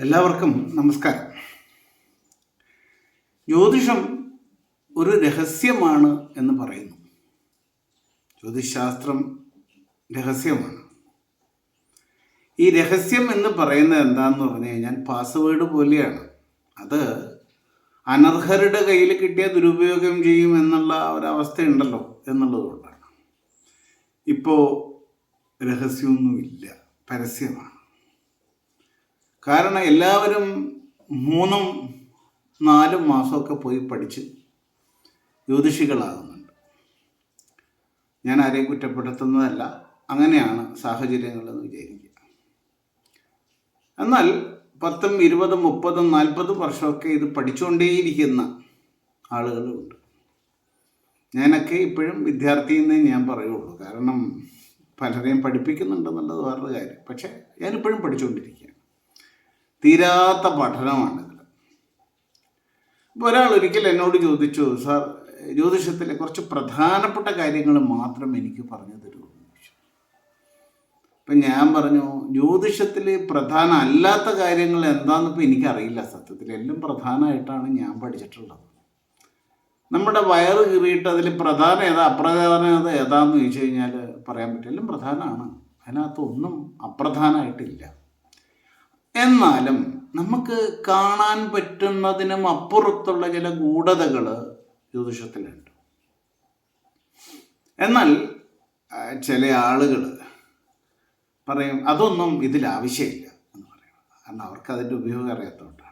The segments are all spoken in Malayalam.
എല്ലാവർക്കും നമസ്കാരം. ജ്യോതിഷം ഒരു രഹസ്യമാണ് എന്ന് പറയുന്നു. ജ്യോതിശാസ്ത്രം രഹസ്യമാണ്. ഈ രഹസ്യം എന്ന് പറയുന്നത് എന്താണെന്ന് പറഞ്ഞു കഴിഞ്ഞാൽ പാസ്വേഡ് പോലെയാണ്. അത് അനർഹരുടെ കയ്യിൽ കിട്ടിയ ദുരുപയോഗം ചെയ്യും എന്നുള്ള ഒരവസ്ഥ ഉണ്ടല്ലോ എന്നുള്ളതുകൊണ്ടാണ്. ഇപ്പോൾ രഹസ്യമൊന്നുമില്ല പരസ്യമാണ്. കാരണം എല്ലാവരും മൂന്നും നാലും മാസമൊക്കെ പോയി പഠിച്ച് ജ്യോതിഷികളാകുന്നുണ്ട്. ഞാൻ ആരെയും കുറ്റപ്പെടുത്തുന്നതല്ല. അങ്ങനെയാണ് സാഹചര്യങ്ങളെന്ന് വിചാരിക്കുക. എന്നാൽ പത്തും ഇരുപതും മുപ്പതും നാൽപ്പതും വർഷമൊക്കെ ഇത് പഠിച്ചുകൊണ്ടേയിരിക്കുന്ന ആളുകളുണ്ട്. ഞാനൊക്കെ ഇപ്പോഴും വിദ്യാർത്ഥി എന്നേ ഞാൻ പറയുള്ളൂ. കാരണം പലരെയും പഠിപ്പിക്കുന്നുണ്ടെന്നുള്ളത് വേറൊരു കാര്യം. പക്ഷേ ഞാനിപ്പോഴും പഠിച്ചുകൊണ്ടിരിക്കുകയാണ് തീരാത്ത പഠനമാണ്. ഇപ്പോൾ ഒരാൾ ഒരിക്കൽ എന്നോട് ചോദിച്ചു സാർ ജ്യോതിഷത്തിലെ കുറച്ച് പ്രധാനപ്പെട്ട കാര്യങ്ങൾ മാത്രം എനിക്ക് പറഞ്ഞു തരൂ. അപ്പം ഞാൻ പറഞ്ഞു ജ്യോതിഷത്തിൽ പ്രധാന അല്ലാത്ത കാര്യങ്ങൾ എന്താണെന്ന് ഇപ്പം എനിക്കറിയില്ല. സത്യത്തിൽ എല്ലാം പ്രധാനമായിട്ടാണ് ഞാൻ പഠിച്ചിട്ടുള്ളത്. നമ്മുടെ വയറ് കീറിയിട്ട് അതിൽ പ്രധാന ഏതാ അപ്രധാന ഏതാ ഏതാന്ന് ചോദിച്ചു കഴിഞ്ഞാൽ പറയാൻ പറ്റും എല്ലാം പ്രധാനമാണ്. അതിനകത്തൊന്നും അപ്രധാനമായിട്ടില്ല. എന്നാലും നമുക്ക് കാണാൻ പറ്റുന്നതിനും അപ്പുറത്തുള്ള ചില ഗൂഢതകൾ ജ്യോതിഷത്തിലുണ്ട്. എന്നാൽ ചില ആളുകൾ പറയും അതൊന്നും ഇതിൽ ആവശ്യമില്ല എന്ന് പറയും. കാരണം അവർക്ക് അതിന്റെ ഉപയോഗം അറിയാത്തതുകൊണ്ടാണ്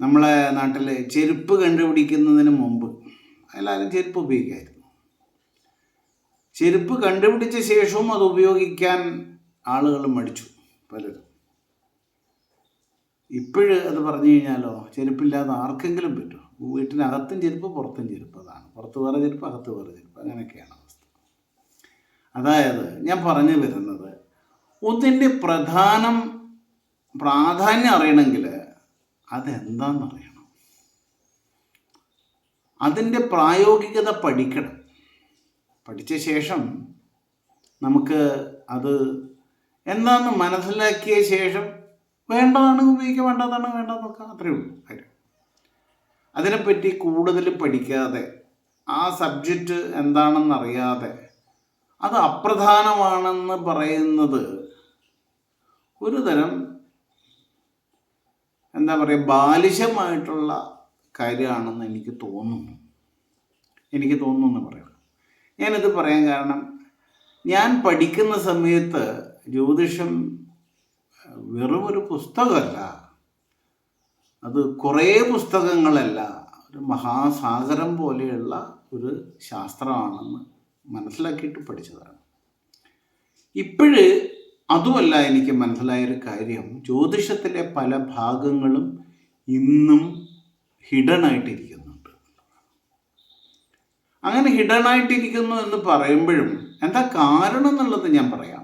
നമ്മളെ നാട്ടിൽ ചെരുപ്പ് കണ്ടുപിടിക്കുന്നതിന് മുമ്പ് എല്ലാവരും ചെരുപ്പ് ഉപയോഗിക്കായിരുന്നു. ചെരുപ്പ് കണ്ടുപിടിച്ച ശേഷവും അത് ഉപയോഗിക്കാൻ ആളുകൾ മടിച്ചു. പലരും ഇപ്പോഴ് അത് പറഞ്ഞു കഴിഞ്ഞാലോ ചെരുപ്പില്ലാതെ ആർക്കെങ്കിലും പറ്റും? വീട്ടിനകത്തും ചെരുപ്പ് പുറത്തും ചെരുപ്പ് അതാണ്. പുറത്ത് വേറെ ചെരുപ്പ് അകത്ത് വേറെ ചെരുപ്പ്. അങ്ങനെയൊക്കെയാണ് അവസ്ഥ. അതായത് ഞാൻ പറഞ്ഞു വരുന്നത് ഒന്നിന്റെ പ്രധാനം പ്രാധാന്യം അറിയണമെങ്കിൽ അതെന്താണെന്നറിയണം. അതിന്റെ പ്രായോഗികത പഠിക്കണം. പഠിച്ച ശേഷം നമുക്ക് അത് എന്താണെന്ന് മനസ്സിലാക്കിയ ശേഷം വേണ്ടതാണ് ഉപയോഗിക്കുക വേണ്ടതാണ് നോക്കാം അത്രയേ ഉള്ളൂ. കാര്യം. അതിനെപ്പറ്റി കൂടുതൽ പഠിക്കാതെ ആ സബ്ജക്റ്റ് എന്താണെന്ന് അറിയാതെ അത് അപ്രധാനമാണെന്ന് പറയുന്നത് ഒരു തരം എന്താ പറയുക ബാലിശമായിട്ടുള്ള കാര്യമാണെന്ന് എനിക്ക് തോന്നുന്നു. എനിക്ക് തോന്നുന്നു എന്ന് പറയാം. ഞാനിത് പറയാൻ കാരണം ഞാൻ പഠിക്കുന്ന സമയത്ത് ജ്യോതിഷം വെറും ഒരു പുസ്തകമല്ല. അത് കുറേ പുസ്തകങ്ങളല്ല. ഒരു മഹാസാഗരം പോലെയുള്ള ഒരു ശാസ്ത്രമാണെന്ന് മനസ്സിലാക്കിയിട്ട് പഠിച്ചതാണ്. ഇപ്പോഴ് അതുമല്ല എനിക്ക് മനസ്സിലായൊരു കാര്യം. ജ്യോതിഷത്തിലെ പല ഭാഗങ്ങളും ഇന്നും ഹിഡണായിട്ടിരിക്കുന്നുണ്ട് അങ്ങനെ ഹിഡണായിട്ടിരിക്കുന്നു എന്ന് പറയുമ്പോഴും എന്താ കാരണം എന്നുള്ളത് ഞാൻ പറയാം.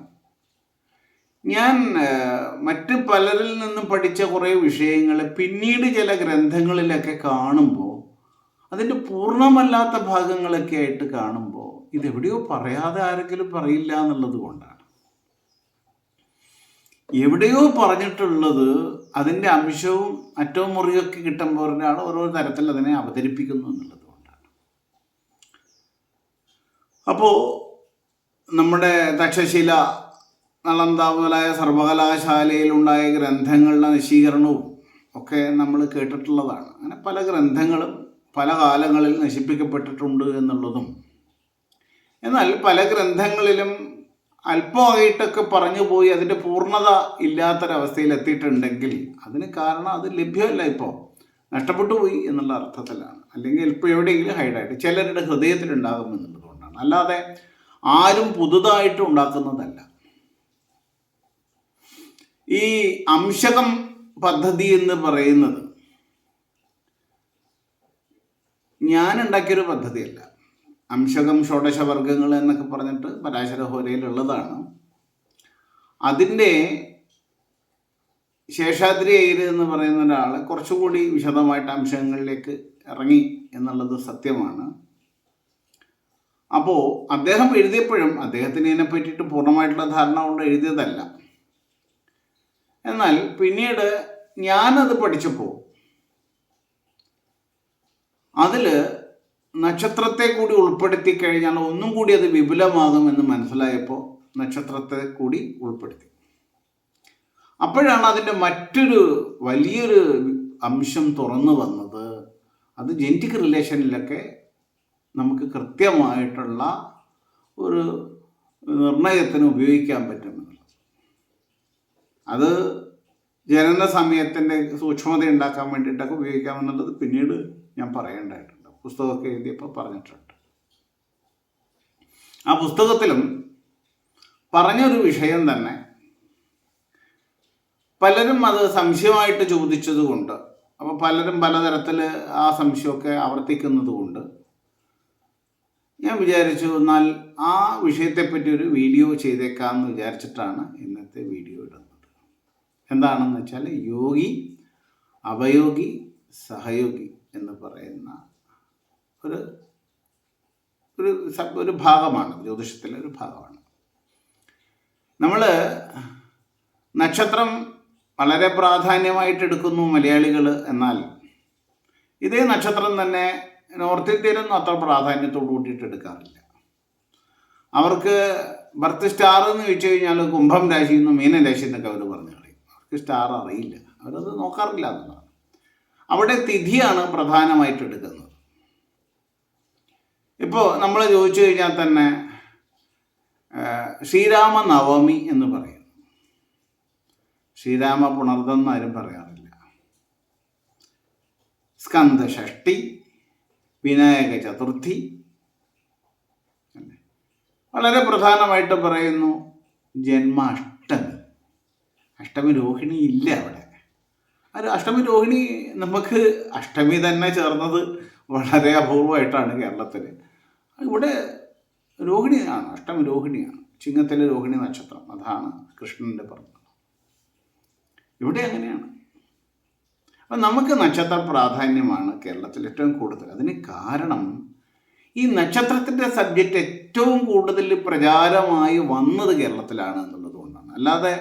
ഞാൻ മറ്റ് പലരിൽ നിന്നും പഠിച്ച കുറേ വിഷയങ്ങൾ പിന്നീട് ചില ഗ്രന്ഥങ്ങളിലൊക്കെ കാണുമ്പോൾ അതിന്റെ പൂർണമല്ലാത്ത ഭാഗങ്ങളൊക്കെ ആയിട്ട് കാണുമ്പോൾ ഇതെവിടെയോ പറയാതെ ആരെങ്കിലും പറയില്ല എന്നുള്ളത് കൊണ്ടാണ്. എവിടെയോ പറഞ്ഞിട്ടുള്ളത് അതിന്റെ അംശവും അറ്റവും മുറിയൊക്കെ കിട്ടുമ്പോൾ ഓരോ തരത്തിൽ അതിനെ അവതരിപ്പിക്കുന്നു എന്നുള്ളത് കൊണ്ടാണ്. അപ്പോൾ നമ്മുടെ തക്ഷശില നളന്ദ മുതലായ സർവകലാശാലയിലുണ്ടായ ഗ്രന്ഥങ്ങളുടെ നശീകരണവും ഒക്കെ നമ്മൾ കേട്ടിട്ടുള്ളതാണ്. അങ്ങനെ പല ഗ്രന്ഥങ്ങളും പല കാലങ്ങളിൽ നശിപ്പിക്കപ്പെട്ടിട്ടുണ്ട് എന്നുള്ളതും. എന്നാൽ പല ഗ്രന്ഥങ്ങളിലും അല്പമായിട്ടൊക്കെ പറഞ്ഞു പോയി അതിന്റെ പൂർണത ഇല്ലാത്തൊരവസ്ഥയിൽ എത്തിയിട്ടുണ്ടെങ്കിൽ അതിന് കാരണം അത് ലഭ്യമല്ല ഇപ്പോൾ. നഷ്ടപ്പെട്ടു പോയി എന്നുള്ള അർത്ഥത്തിലാണ്. അല്ലെങ്കിൽ ഇപ്പോൾ എവിടെയെങ്കിലും ഹൈഡായിട്ട് ചിലരുടെ ഹൃദയത്തിലുണ്ടാകും എന്നുള്ളത് അല്ലാതെ ആരും പുതുതായിട്ട് ഉണ്ടാക്കുന്നതല്ല. ഈ അംശകം പദ്ധതി എന്ന് പറയുന്നത് ഞാൻ ഉണ്ടാക്കിയൊരു പദ്ധതിയല്ല. അംശകം ഷോഡശവർഗങ്ങൾ എന്നൊക്കെ പറഞ്ഞിട്ട് പരാശര ഹോരയിലുള്ളതാണ് അതിന്റെ ശേഷാദ്രി അയ്യർ എന്ന് പറയുന്ന ഒരാൾ കുറച്ചുകൂടി വിശദമായിട്ട് അംശങ്ങളിലേക്ക് ഇറങ്ങി എന്നുള്ളത് സത്യമാണ്. അപ്പോൾ അദ്ദേഹം എഴുതിയപ്പോഴും അദ്ദേഹത്തിന് ഇതിനെ പറ്റിയിട്ട് പൂർണമായിട്ടുള്ള ധാരണ കൊണ്ട് എഴുതിയതല്ല. എന്നാൽ പിന്നീട് ഞാനത് പഠിച്ചപ്പോൾ അതിൽ നക്ഷത്രത്തെ കൂടി ഉൾപ്പെടുത്തി കഴിഞ്ഞാൽ ഒന്നും കൂടി അത് വിപുലമാകുമെന്ന് മനസ്സിലായപ്പോൾ നക്ഷത്രത്തെ കൂടി ഉൾപ്പെടുത്തി. അപ്പോഴാണ് അതിന്റെ മറ്റൊരു വലിയൊരു അംശം തുറന്നു വന്നത്. അത് ജെനറ്റിക് റിലേഷനിലൊക്കെ നമുക്ക് കൃത്യമായിട്ടുള്ള ഒരു നിർണയത്തിന് ഉപയോഗിക്കാൻ പറ്റുമെന്നുള്ളത് അത് ജനന സമയത്തിന്റെ സൂക്ഷ്മത ഉണ്ടാക്കാൻ വേണ്ടിയിട്ടൊക്കെ ഉപയോഗിക്കാമെന്നുള്ളത് പിന്നീട് ഞാൻ പറയേണ്ടതായിട്ടുണ്ട്. പുസ്തകമൊക്കെ എഴുതിയപ്പോൾ പറഞ്ഞിട്ടുണ്ട്. ആ പുസ്തകത്തിലും പറഞ്ഞൊരു വിഷയം തന്നെ പലരും അത് സംശയമായിട്ട് ചോദിച്ചതുകൊണ്ട് അപ്പോൾ പലരും പലതരത്തിൽ ആ സംശയമൊക്കെ ആവർത്തിക്കുന്നത് കൊണ്ട് ഞാൻ വിചാരിച്ചു എന്നാൽ ആ വിഷയത്തെപ്പറ്റി ഒരു വീഡിയോ ചെയ്തേക്കാമെന്ന് വിചാരിച്ചിട്ടാണ് ഇന്നത്തെ വീഡിയോ എന്താണെന്ന് വെച്ചാൽ യോഗി അവയോഗി സഹയോഗി എന്ന് പറയുന്ന ഒരു ഒരു ഒരു ഭാഗമാണ് ജ്യോതിഷത്തിലെ ഒരു ഭാഗമാണ്. നമ്മൾ നക്ഷത്രം വളരെ പ്രാധാന്യമായിട്ട് എടുക്കുന്നു മലയാളികൾ എന്നാൽ ഇതേ നക്ഷത്രം തന്നെ നോർത്ത് ഇന്ത്യയിലൊന്നും അത്ര പ്രാധാന്യത്തോട് കൂട്ടിയിട്ട് എടുക്കാറില്ല. അവർക്ക് ബർത്ത് സ്റ്റാർ എന്ന് ചോദിച്ചു കഴിഞ്ഞാൽ കുംഭം രാശി എന്നും മീനരാശി എന്നൊക്കെ അവർ പറഞ്ഞു സ്റ്റാർ അറിയില്ല. അവരത് നോക്കാറില്ല എന്നുള്ളതാണ്. അവിടെ തിഥിയാണ് പ്രധാനമായിട്ട് എടുക്കുന്നത്. ഇപ്പോൾ നമ്മൾ ചോദിച്ചു കഴിഞ്ഞാൽ തന്നെ ശ്രീരാമ നവമി എന്ന് പറയും. ശ്രീരാമ പുണർദം എന്നാരും പറയാറില്ല. സ്കന്ദഷഷ്ടി വിനായക ചതുർത്ഥി? വളരെ പ്രധാനമായിട്ട് പറയുന്നു ജന്മാഷ്ടമി. അഷ്ടമി രോഹിണി ഇല്ല അവിടെ. ഒരു അഷ്ടമി രോഹിണി നമുക്ക് അഷ്ടമി തന്നെ ചേർന്നത് വളരെ അപൂർവമായിട്ടാണ് കേരളത്തിൽ ഇവിടെ രോഹിണിയാണ് അഷ്ടമി രോഹിണിയാണ്. ചിങ്ങത്തിലെ രോഹിണി നക്ഷത്രം അതാണ് കൃഷ്ണന്റെ പറഞ്ഞത് ഇവിടെ അങ്ങനെയാണ്. അപ്പം നമുക്ക് നക്ഷത്ര പ്രാധാന്യമാണ് കേരളത്തിൽ ഏറ്റവും കൂടുതൽ. അതിന് കാരണം ഈ നക്ഷത്രത്തിന്റെ സബ്ജക്റ്റ് ഏറ്റവും കൂടുതൽ പ്രചാരമായി വന്നത് കേരളത്തിലാണ് എന്നുള്ളത് കൊണ്ടാണ്. അല്ലാതെ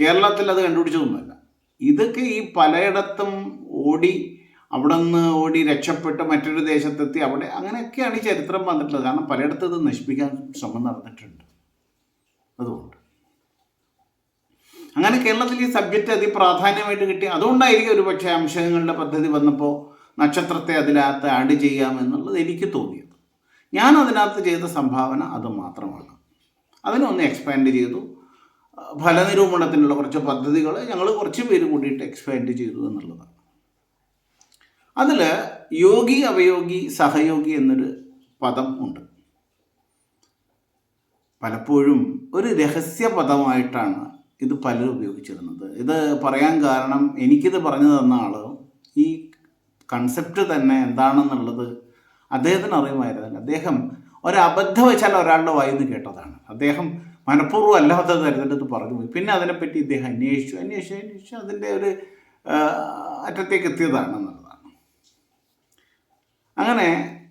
കേരളത്തിൽ അത് കണ്ടുപിടിച്ചതൊന്നുമല്ല. ഇതൊക്കെ ഈ പലയിടത്തും ഓടി അവിടെ നിന്ന് ഓടി രക്ഷപ്പെട്ട് മറ്റൊരു ദേശത്തെത്തി അവിടെ അങ്ങനെയൊക്കെയാണ് ഈ ചരിത്രം വന്നിട്ടുള്ളത്. കാരണം പലയിടത്തും ഇത് നശിപ്പിക്കാൻ ശ്രമം നടന്നിട്ടുണ്ട്. അതുകൊണ്ട്. അങ്ങനെ കേരളത്തിൽ ഈ സബ്ജക്റ്റ് അതിപ്രാധാന്യമായിട്ട് കിട്ടി. അതുകൊണ്ടായിരിക്കും ഒരു പക്ഷേ അംശങ്ങളുടെ പദ്ധതി വന്നപ്പോൾ നക്ഷത്രത്തെ അതിനകത്ത് ആഡ് ചെയ്യാമെന്നുള്ളത് എനിക്ക് തോന്നിയത്. ഞാൻ അതിനകത്ത് ചെയ്ത സംഭാവന അത് മാത്രമാണ്. അതിനൊന്ന് എക്സ്പാൻഡ് ചെയ്തു. ഫലനിരൂപണത്തിനുള്ള കുറച്ച് പദ്ധതികൾ ഞങ്ങൾ കുറച്ച് പേര് കൂടിയിട്ട് എക്സ്പാൻഡ് ചെയ്തു എന്നുള്ളതാണ് അതിൽ യോഗി അവയോഗി സഹയോഗി എന്നൊരു പദം ഉണ്ട്. പലപ്പോഴും ഒരു രഹസ്യ പദമായിട്ടാണ് ഇത് പലരും ഉപയോഗിച്ചിരുന്നത്. ഇത് പറയാൻ കാരണം എനിക്കിത് പറഞ്ഞു തന്ന ആൾ ഈ കൺസെപ്റ്റ് തന്നെ എന്താണെന്നുള്ളത് അദ്ദേഹത്തിന് അറിയുമായിരുന്നില്ല. അദ്ദേഹം ഒരബദ്ധവശാൽ ഒരാളുടെ വായിന്ന് കേട്ടതാണ്. അദ്ദേഹം മനഃപൂർവം അല്ലാത്ത തരത്തിൽ ഇത് പറഞ്ഞു പോയി. പിന്നെ അതിനെപ്പറ്റി ഇദ്ദേഹം അന്വേഷിച്ചു. അന്വേഷിച്ചു അന്വേഷിച്ചു അതിന്റെ ഒരു അറ്റത്തേക്ക് എത്തിയതാണ് എന്നുള്ളതാണ്. അങ്ങനെ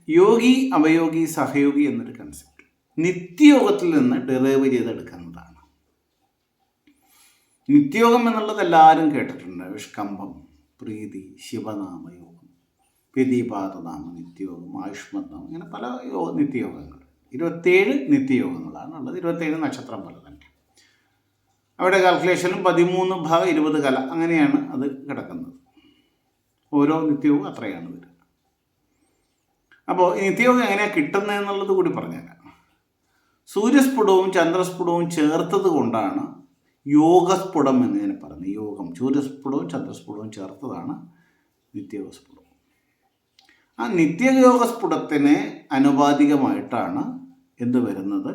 യോഗി അവയോഗി സഹയോഗി എന്നൊരു കൺസെപ്റ്റ് നിത്യയോഗത്തിൽ നിന്ന് ഡെറൈവ് ചെയ്തെടുക്കുന്നതാണ്. നിത്യയോഗം എന്നുള്ളത് എല്ലാവരും കേട്ടിട്ടുണ്ട്. വിഷ്കമ്പം പ്രീതി ശിവനാമയോഗം പ്രതിപാതനാമ നിത്യയോഗം ആയുഷ്മനാമം ഇങ്ങനെ പല യോഗ നിത്യയോഗങ്ങൾ. ഇരുപത്തേഴ് നിത്യയോഗങ്ങളാണ് ഉള്ളത് ഇരുപത്തേഴ് നക്ഷത്രം പോലെ തന്നെ. അവിടെ കാൽക്കുലേഷനും പതിമൂന്ന് ഭാഗം ഇരുപത് കല. അങ്ങനെയാണ് അത് കിടക്കുന്നത്. ഓരോ നിത്യവും അത്രയാണ് വരുന്നത് അപ്പോൾ നിത്യയോഗം എങ്ങനെയാണ് കിട്ടുന്നത് എന്നുള്ളത് കൂടി പറഞ്ഞുതരാം സൂര്യസ്ഫുടവും ചന്ദ്രസ്ഫുടവും ചേർത്തത് കൊണ്ടാണ് യോഗസ്ഫുടം എന്ന് ഞാൻ പറഞ്ഞു യോഗം സൂര്യസ്ഫുടവും ചന്ദ്രസ്ഫുടവും ചേർത്തതാണ് നിത്യയോഗസ്ഫുടം ആ നിത്യയോഗസ്ഫുടത്തിന് അനുപാതികമായിട്ടാണ് എന്ത് വരുന്നത്?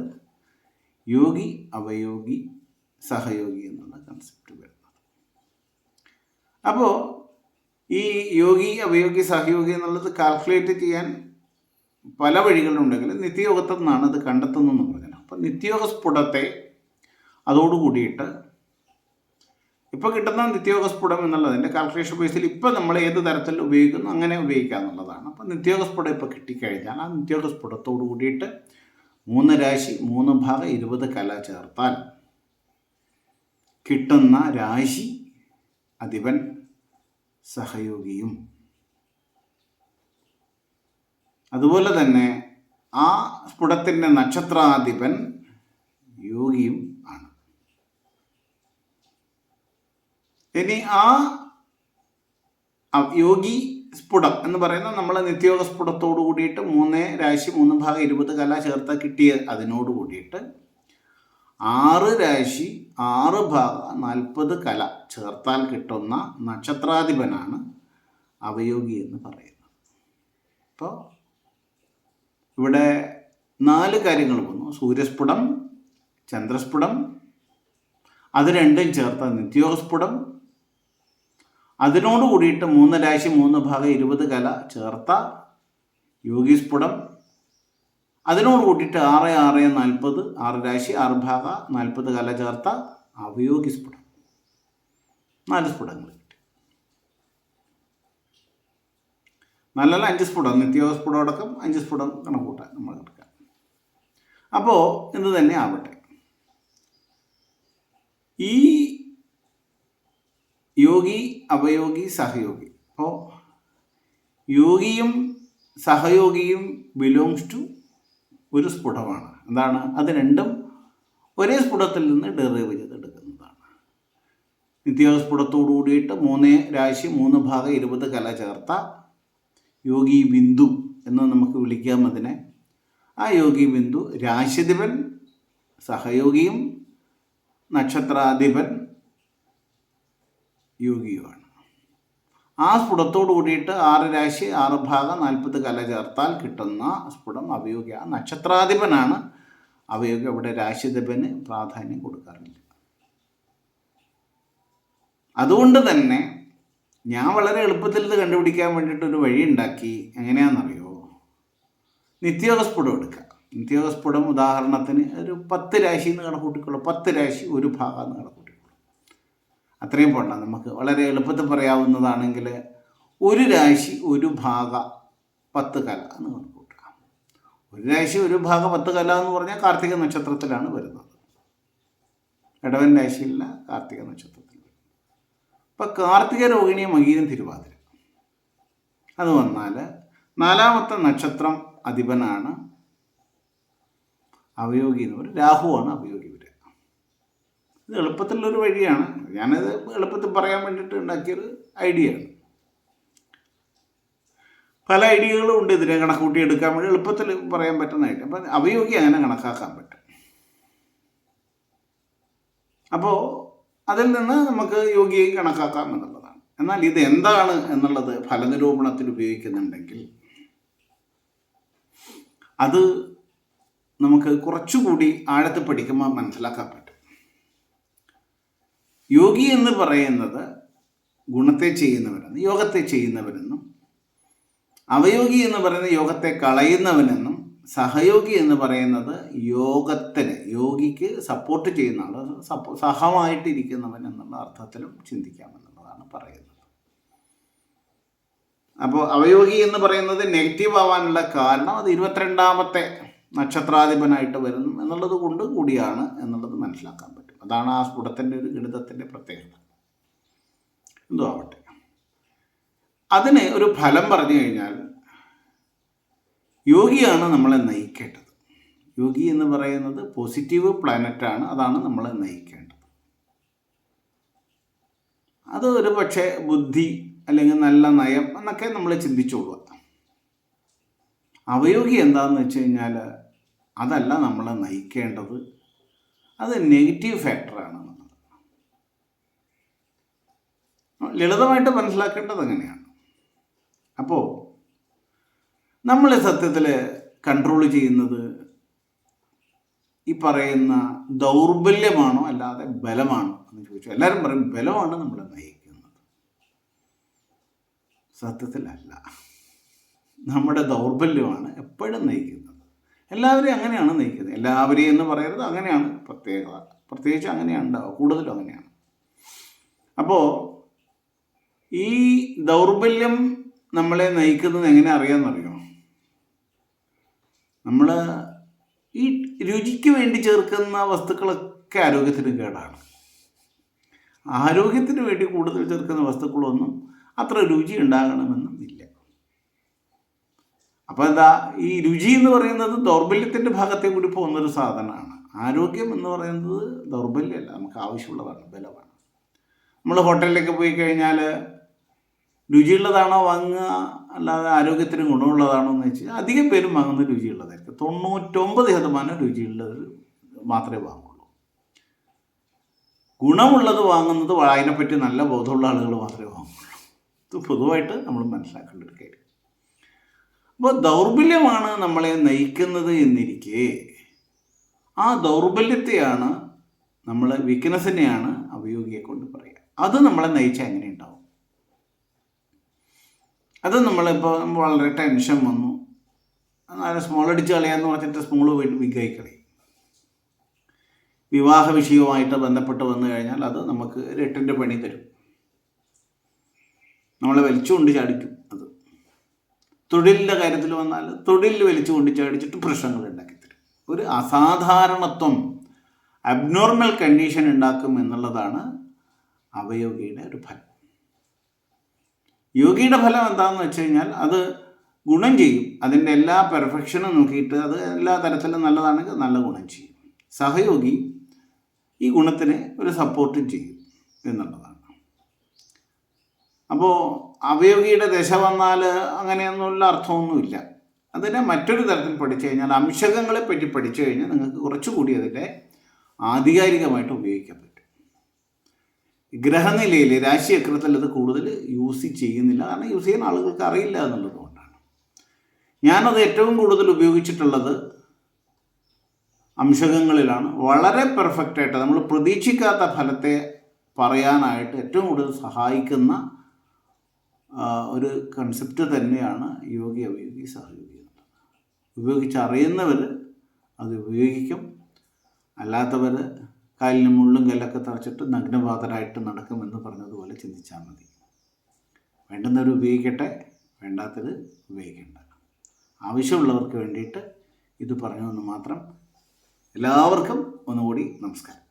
യോഗി അവയോഗി സഹയോഗി എന്നുള്ള കൺസെപ്റ്റ് വരുന്നത്. അപ്പോൾ ഈ യോഗി അവയോഗി സഹയോഗി എന്നുള്ളത് കാൽക്കുലേറ്റ് ചെയ്യാൻ പല വഴികളുണ്ടെങ്കിലും നിത്യയോഗത്തിൽ നിന്നാണ് അത് കണ്ടെത്തുന്നതെന്ന് പറഞ്ഞത്. അപ്പം നിത്യയോഗ സ്ഫുടത്തെ അതോടുകൂടിയിട്ട് ഇപ്പോൾ കിട്ടുന്ന നിത്യയോഗ സ്ഫുടം എന്നുള്ളതിന്റെ കാൽക്കുലേഷൻ ബേസിൽ ഇപ്പോൾ നമ്മൾ ഏത് തരത്തിൽ ഉപയോഗിക്കുന്നു? അങ്ങനെ ഉപയോഗിക്കാം അപ്പം നിത്യോഗസ്ഫുടം ഇപ്പോൾ കിട്ടിക്കഴിഞ്ഞാൽ ആ നിത്യോഗസ്ഫുടത്തോടു കൂടിയിട്ട് മൂന്ന് രാശി മൂന്ന് ഭാഗം ഇരുപത് കല ചേർത്താൽ കിട്ടുന്ന രാശി അധിപൻ സഹയോഗിയും. അതുപോലെ തന്നെ ആ സ്ഫുടത്തിന്റെ നക്ഷത്രാധിപൻ യോഗിയും ആണ്. ഇനി ആ യോഗി സ്ഫുടം എന്ന് പറയുന്ന നമ്മളെ നിത്യോഗ സ്ഫുടത്തോട് കൂടിയിട്ട് മൂന്ന് രാശി മൂന്ന് ഭാഗം ഇരുപത് കല ചേർത്ത കിട്ടിയ അതിനോട് കൂടിയിട്ട് ആറ് രാശി ആറ് ഭാഗം നാൽപ്പത് കല ചേർത്താൽ കിട്ടുന്ന നക്ഷത്രാധിപനാണ് അവയോഗി എന്ന് പറയുന്നത്. അപ്പോൾ ഇവിടെ നാല് കാര്യങ്ങൾ വന്നു. സൂര്യസ്ഫുടം ചന്ദ്രസ്ഫുടം അത് രണ്ടും ചേർത്ത നിത്യോഗസ്ഫുടം അതിനോട് കൂടിയിട്ട് മൂന്ന് രാശി മൂന്ന് ഭാഗം ഇരുപത് കല ചേർത്ത യോഗീസ്ഫുടം അതിനോട് കൂട്ടിയിട്ട് ആറ് ആറ് നാൽപ്പത് ആറ് രാശി ആറ് ഭാഗ നാൽപ്പത് കല ചേർത്ത അവയോഗി സ്ഫുടം നാല് സ്ഫുടങ്ങൾ കിട്ടി. നല്ലല്ല അഞ്ച് സ്ഫുടം നിത്യോഗ സ്ഫുടം അടക്കം അഞ്ച് സ്ഫുടം കണക്കൂട്ടാൻ നമ്മൾ എടുക്കാം. അപ്പോൾ എന്ത് തന്നെ ആവട്ടെ? ഈ യോഗി അവയോഗി സഹയോഗി. അപ്പോൾ യോഗിയും സഹയോഗിയും ബിലോങ്സ് ടു ഒരു സ്ഫുടമാണ്. എന്താണ്? അത് രണ്ടും ഒരേ സ്ഫുടത്തിൽ നിന്ന് ഡെറിവ് ചെയ്തെടുക്കുന്നതാണ് നിത്യാസ്ഫുടത്തോടു കൂടിയിട്ട് മൂന്ന് രാശി മൂന്ന് ഭാഗം ഇരുപത് കല ചേർത്ത യോഗി ബിന്ദു എന്ന് നമുക്ക് വിളിക്കാം അതിനെ. ആ യോഗി ബിന്ദു രാശിധിപൻ സഹയോഗിയും നക്ഷത്രാധിപൻ യോഗിയുമാണ് ആ സ്ഫുടത്തോട് കൂടിയിട്ട് ആറ് രാശി ആറ് ഭാഗം നാൽപ്പത് കല ചേർത്താൽ കിട്ടുന്ന സ്ഫുടം അവയോഗ്യ ആ നക്ഷത്രാധിപനാണ് അവയോഗ്യ അവിടെ രാശിധിപന് പ്രാധാന്യം കൊടുക്കാറില്ല. അതുകൊണ്ട് തന്നെ ഞാൻ വളരെ എളുപ്പത്തിൽ ഇത് കണ്ടുപിടിക്കാൻ വേണ്ടിയിട്ടൊരു വഴി ഉണ്ടാക്കി എങ്ങനെയാണെന്നറിയോ? നിത്യോഗ സ്ഫുടം എടുക്കുക. നിത്യോഗ സ്ഫുടം ഉദാഹരണത്തിന് ഒരു പത്ത് രാശി എന്ന് കണക്കൂട്ടിക്കൊള്ളു പത്ത് രാശി ഒരു ഭാഗം എന്ന് കണക്കൂട്ടിക്കോളൂ അത്രയും പോണ്ട. നമുക്ക് വളരെ എളുപ്പത്തിൽ പറയാവുന്നതാണെങ്കിൽ ഒരു രാശി ഒരു ഭാഗ പത്ത് കല എന്ന് കണക്കൂട്ടുക ഒരു രാശി ഒരു ഭാഗ പത്ത് കല എന്ന് പറഞ്ഞാൽ കാർത്തിക നക്ഷത്രത്തിലാണ് വരുന്നത്. ഇടവൻ രാശിയില്ല കാർത്തിക നക്ഷത്രത്തിൽ ഇപ്പം കാർത്തിക രോഹിണി മകീരം തിരുവാതിര. അത് വന്നാൽ നാലാമത്തെ നക്ഷത്രം അധിപനാണ് അവയോഗി എന്ന് പറയും. രാഹുവാണ് അവയോഗി ഇത് എളുപ്പത്തിലുള്ളൊരു വഴിയാണ്. ഞാനത് എളുപ്പത്തിൽ പറയാൻ വേണ്ടിയിട്ട് ഉണ്ടാക്കിയൊരു ഐഡിയ പല ഐഡിയകളും ഉണ്ട് ഇതിനെ കണക്കൂട്ടി എടുക്കാൻ വേണ്ടി എളുപ്പത്തിൽ പറയാൻ പറ്റുന്ന ഐഡിയ. അപ്പം അവയോഗി അങ്ങനെ കണക്കാക്കാൻ പറ്റും. അപ്പോൾ അതിൽ നിന്ന് നമുക്ക് യോഗിയെ കണക്കാക്കാം എന്നുള്ളതാണ്. എന്നാൽ ഇത് എന്താണ് എന്നുള്ളത് ഫലനിരൂപണത്തിൽ ഉപയോഗിക്കുന്നുണ്ടെങ്കിൽ അത് നമുക്ക് കുറച്ചുകൂടി ആഴത്തിൽ പഠിക്കുമ്പോൾ മനസ്സിലാക്കാൻ പറ്റും. യോഗി എന്ന് പറയുന്നത് ഗുണത്തെ ചെയ്യുന്നവരെന്നും യോഗത്തെ ചെയ്യുന്നവരെന്നും അവയോഗി എന്ന് പറയുന്നത് യോഗത്തെ കളയുന്നവനെന്നും സഹയോഗി എന്ന് പറയുന്നത് യോഗത്തിന് യോഗിക്ക് സപ്പോർട്ട് ചെയ്യുന്ന ആൾ സപ്പോ സഹമായിട്ടിരിക്കുന്നവൻ എന്നുള്ള അർത്ഥത്തിലും ചിന്തിക്കാമെന്നുള്ളതാണ് പറയുന്നത്. അപ്പോൾ അവയോഗി എന്ന് പറയുന്നത് നെഗറ്റീവ് ആവാനുള്ള കാരണം അത് ഇരുപത്തിരണ്ടാമത്തെ നക്ഷത്രാധിപനായിട്ട് വരുന്നു. എന്നുള്ളത് കൊണ്ട് കൂടിയാണ് എന്നുള്ളത് മനസ്സിലാക്കാൻ പറ്റും അതാണ് ആ സ്ഫുടത്തിന്റെ ഒരു ഗണിതത്തിന്റെ പ്രത്യേകത. എന്തോ ആവട്ടെ അതിന് ഒരു ഫലം പറഞ്ഞു കഴിഞ്ഞാൽ യോഗിയാണ് നമ്മളെ നയിക്കേണ്ടത്. യോഗി എന്ന് പറയുന്നത് പോസിറ്റീവ് പ്ലാനറ്റാണ് അതാണ് നമ്മളെ നയിക്കേണ്ടത്. അത് ഒരു പക്ഷേ ബുദ്ധി അല്ലെങ്കിൽ നല്ല നയം എന്നൊക്കെ നമ്മൾ ചിന്തിച്ചോളുക. അവയോഗി എന്താണെന്ന് വെച്ച് കഴിഞ്ഞാൽ അതല്ല നമ്മളെ നയിക്കേണ്ടത്. അത് നെഗറ്റീവ് ഫാക്ടറാണ് ലളിതമായിട്ട് മനസ്സിലാക്കേണ്ടത് അങ്ങനെയാണ്. അപ്പോൾ നമ്മൾ സത്യത്തിൽ കൺട്രോൾ ചെയ്യുന്നത് ഈ പറയുന്ന ദൗർബല്യമാണോ അല്ലാതെ ബലമാണോ എന്ന് ചോദിച്ചു. എല്ലാവരും പറയും ബലമാണ് നമ്മളെ നയിക്കുന്നത്. സത്യത്തിലല്ല. നമ്മുടെ ദൗർബല്യമാണ് എപ്പോഴും നയിക്കുന്നത്. എല്ലാവരെയും അങ്ങനെയാണ് നയിക്കുന്നത്. എല്ലാവരെയും എന്ന് പറയരുത് അങ്ങനെയാണ് പ്രത്യേകത. പ്രത്യേകിച്ച് അങ്ങനെയാണ് ഉണ്ടാവുക കൂടുതലും അങ്ങനെയാണ്. അപ്പോൾ ഈ ദൗർബല്യം നമ്മളെ നയിക്കുന്നത് എങ്ങനെ അറിയാമെന്നറിയോ നമ്മൾ ഈ രുചിക്ക് വേണ്ടി ചേർക്കുന്ന വസ്തുക്കളൊക്കെ ആരോഗ്യത്തിന് കേടാണ്. ആരോഗ്യത്തിന് വേണ്ടി കൂടുതൽ ചേർക്കുന്ന വസ്തുക്കളൊന്നും അത്ര രുചി ഉണ്ടാകണമെന്നും ഇല്ല. അപ്പോൾ എന്താ ഈ രുചി എന്ന് പറയുന്നത് ദൗർബല്യത്തിന്റെ ഭാഗത്തെ കൂടി പോകുന്നൊരു സാധനമാണ്. ആരോഗ്യം എന്ന് പറയുന്നത് ദൗർബല്യമല്ല നമുക്ക് ആവശ്യമുള്ളതാണ് ബലമാണ്. നമ്മൾ ഹോട്ടലിലേക്ക് പോയി കഴിഞ്ഞാൽ രുചിയുള്ളതാണോ വാങ്ങുക അല്ലാതെ ആരോഗ്യത്തിന് ഗുണമുള്ളതാണോ എന്ന് വെച്ചാൽ അധികം പേരും വാങ്ങുന്നത് രുചിയുള്ളതായിരിക്കും. തൊണ്ണൂറ്റൊമ്പത് ശതമാനം രുചിയുള്ളത് മാത്രമേ വാങ്ങുള്ളൂ. ഗുണമുള്ളത് വാങ്ങുന്നത് അതിനെപ്പറ്റി നല്ല ബോധമുള്ള ആളുകൾ മാത്രമേ വാങ്ങുള്ളൂ. ഇത് പൊതുവായിട്ട് നമ്മൾ മനസ്സിലാക്കേണ്ട ഒരു കാര്യം. അപ്പോൾ ദൗർബല്യമാണ് നമ്മളെ നയിക്കുന്നത് എന്നിരിക്കെ. ആ ദൗർബല്യത്തെയാണ് നമ്മൾ വീക്ക്നെസ്സിനെയാണ് അവയോഗിയെ കൊണ്ട് പറയുക അത് നമ്മളെ നയിച്ചാൽ എങ്ങനെ ഉണ്ടാവും? അത് നമ്മളിപ്പോൾ വളരെ ടെൻഷൻ വന്നു. നല്ല സ്മോൾ അടിച്ച് കളയാന്ന് പറഞ്ഞിട്ട് സ്മോൾ പോയിട്ട് വിഗ്രഹി കളയും. വിവാഹ വിഷയവുമായിട്ട് ബന്ധപ്പെട്ട് വന്നു കഴിഞ്ഞാൽ അത് നമുക്ക് രട്ടിന്റെ പണി തരും. നമ്മളെ വലിച്ചുകൊണ്ട് ചാടിക്കും. തൊഴിലിന്റെ കാര്യത്തിൽ വന്നാൽ തൊഴിൽ വലിച്ചുകൊണ്ട് ചാടിച്ചിട്ട് പ്രശ്നങ്ങൾ ഉണ്ടാക്കിത്തരും ഒരു അസാധാരണത്വം അബ്നോർമൽ കണ്ടീഷൻ ഉണ്ടാക്കും എന്നുള്ളതാണ് അവയോഗിയുടെ ഒരു ഫലം. യോഗിയുടെ ഫലം എന്താണെന്ന് വെച്ച് കഴിഞ്ഞാൽ അത് ഗുണം ചെയ്യും. അതിന്റെ എല്ലാ പെർഫെക്ഷനും നോക്കിയിട്ട് അത് എല്ലാ തരത്തിലും നല്ലതാണെങ്കിൽ നല്ല ഗുണം ചെയ്യും. സഹയോഗി ഈ ഗുണത്തിന് ഒരു സപ്പോർട്ടും ചെയ്യും എന്നുള്ളതാണ്. അപ്പോൾ അവയോഗിയുടെ ദശ വന്നാൽ അങ്ങനെയൊന്നുമുള്ള അർത്ഥമൊന്നുമില്ല. അതിനെ മറ്റൊരു തരത്തിൽ പഠിച്ചു കഴിഞ്ഞാൽ അംശകങ്ങളെ പറ്റി പഠിച്ചു കഴിഞ്ഞാൽ നിങ്ങൾക്ക് കുറച്ചുകൂടി അതിന്റെ ആധികാരികമായിട്ട് ഉപയോഗിക്കാൻ പറ്റും. ഗ്രഹനിലയിൽ രാശിചക്രത്തിൽ അത് കൂടുതൽ യൂസ് ചെയ്യുന്നില്ല. കാരണം യൂസ് ചെയ്യുന്ന ആളുകൾക്ക് അറിയില്ല എന്നുള്ളതുകൊണ്ടാണ് ഞാനത് ഏറ്റവും കൂടുതൽ ഉപയോഗിച്ചിട്ടുള്ളത് അംശകങ്ങളിലാണ്. വളരെ പെർഫെക്റ്റായിട്ട് നമ്മൾ പ്രതീക്ഷിക്കാത്ത ഫലത്തെ പറയാനായിട്ട് ഏറ്റവും കൂടുതൽ സഹായിക്കുന്ന ഒരു കൺസെപ്റ്റ് തന്നെയാണ് യോഗി അവയോഗി സഹയോഗി ഉപയോഗിച്ചറിയുന്നവർ അത് ഉപയോഗിക്കും. അല്ലാത്തവർ കാലിന് മുള്ളും കല്ലൊക്കെ തറച്ചിട്ട് നഗ്നപാതരായിട്ട് നടക്കുമെന്ന് പറഞ്ഞതുപോലെ ചിന്തിച്ചാൽ മതി. വേണ്ടുന്നവർ ഉപയോഗിക്കട്ടെ വേണ്ടാത്തത് ഉപയോഗിക്കേണ്ട. ആവശ്യമുള്ളവർക്ക് വേണ്ടിയിട്ട് ഇത് പറഞ്ഞു എന്ന് മാത്രം എല്ലാവർക്കും ഒന്നുകൂടി നമസ്കാരം.